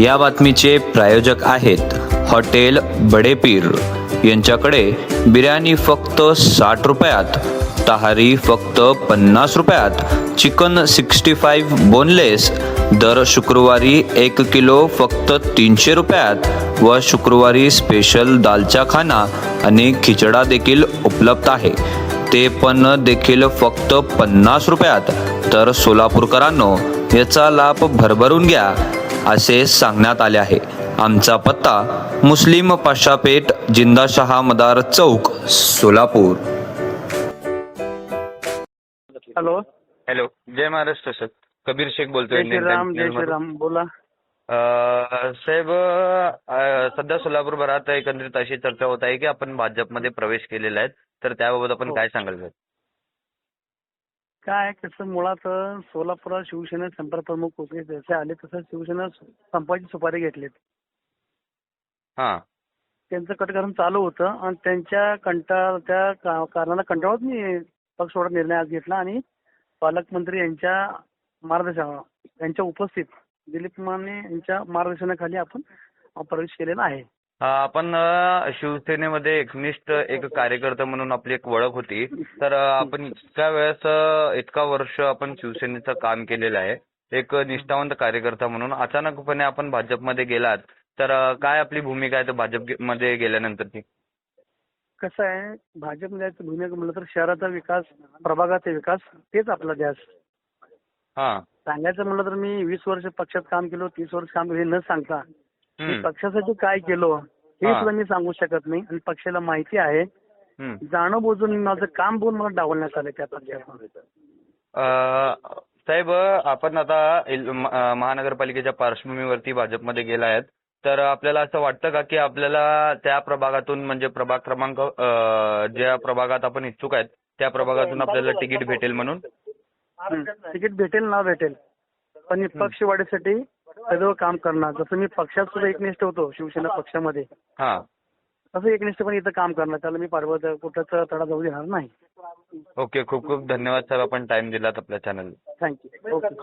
या बातमीचे प्रायोजक आहेत हॉटेल बडेपीर. यांच्याकडे बिर्याणी फक्त साठ रुपयात तहारी फक्त पन्नास रुपयात चिकन सिक्स्टी फाईव्ह बोनलेस दर शुक्रवारी एक किलो फक्त तीनशे रुपयात व शुक्रवारी स्पेशल दालचा खाना आणि खिचडा देखील उपलब्ध आहे. ते पण देखील फक्त पन्नास रुपयात. तर सोलापूरकरांनो याचा लाभ भरभरून घ्या. असे सांगण्यात आले आहे. आमचा पत्ता मुस्लिम पाशापेठ जिंदाशहा मदार चौक सोलापूर. हॅलो. हॅलो. जय महाराष्ट्र सर. कबीर शेख बोलतोय जय श्रीराम जय. श्रीराम. बोला. अं, साहेब अं, सध्या सोलापूरभरात एकंदरीत अशी चर्चा होत आहे की आपण भाजपमध्ये प्रवेश केलेला आहे. तर त्याबाबत आपण हो. काय सांगाल साहेब? काय कसं मुळात सोलापुरात शिवसेना संपर्क प्रमुख होते. जसे आले तसं शिवसेना संपाची सुपारी घेतलीत. हा. त्यांचं कटकरण चालू होतं आणि त्यांच्या कंटाळ त्या का- कारणाला कंटाळून मी पक्ष सोडा निर्णय आज घेतला आणि पालकमंत्री यांच्या मार्गदर्शन यांच्या उपस्थित दिलीप माने यांच्या मार्गदर्शनाखाली आपण प्रवेश केलेला आहे. आपण शिवसेनेमध्ये एकनिष्ठ एक कार्यकर्ता म्हणून आपली एक ओळख होती. तर आपण इतक्या वेळेस इतका वर्ष आपण शिवसेनेचं काम केलेलं आहे. एक निष्ठावंत कार्यकर्ता म्हणून. अचानकपणे आपण भाजपमध्ये गेलात तर काय आपली भूमिका आहे? तर भाजपमध्ये गेल्यानंतरची. कसं आहे? भाजपमध्ये भूमिका म्हणलं तर शहराचा विकास प्रभागाचा विकास तेच आपला ध्यास. हा. सांगायचं म्हणलं तर मी वीस वर्ष पक्षात काम केलं तीस वर्ष काम केलं हे न सांगता मी पक्षासाठी काय केलं हे. सुद्धा मी सांगू शकत नाही आणि पक्षाला माहिती आहे. जाणं बुजून माझं काम बघून मला डावलण्यात आलं त्या साहेब आपण आता महानगरपालिकेच्या पार्श्वभूमीवरती भाजपमध्ये गेला आहेत तर आपल्याला असं वाटतं का की आपल्याला त्या प्रभागातून म्हणजे प्रभाग क्रमांक ज्या प्रभागात आपण इच्छुक आहेत त्या प्रभागातून आपल्याला तिकीट भेटेल म्हणून? तिकीट भेटेल ना भेटेल. पण पक्ष वाढीसाठी सदैव काम करणार. जसं मी पक्षात सुद्धा एकनिष्ठ होतो शिवसेना पक्षामध्ये. हा. तसं एकनिष्ठपणे इथं काम करणार. त्याला मी पार्वत कुठंच तडा जाऊ देणार नाही. ओके. खूप खूप धन्यवाद साहेब आपण टाइम दिलात आपल्या चॅनल थँक्यू ओके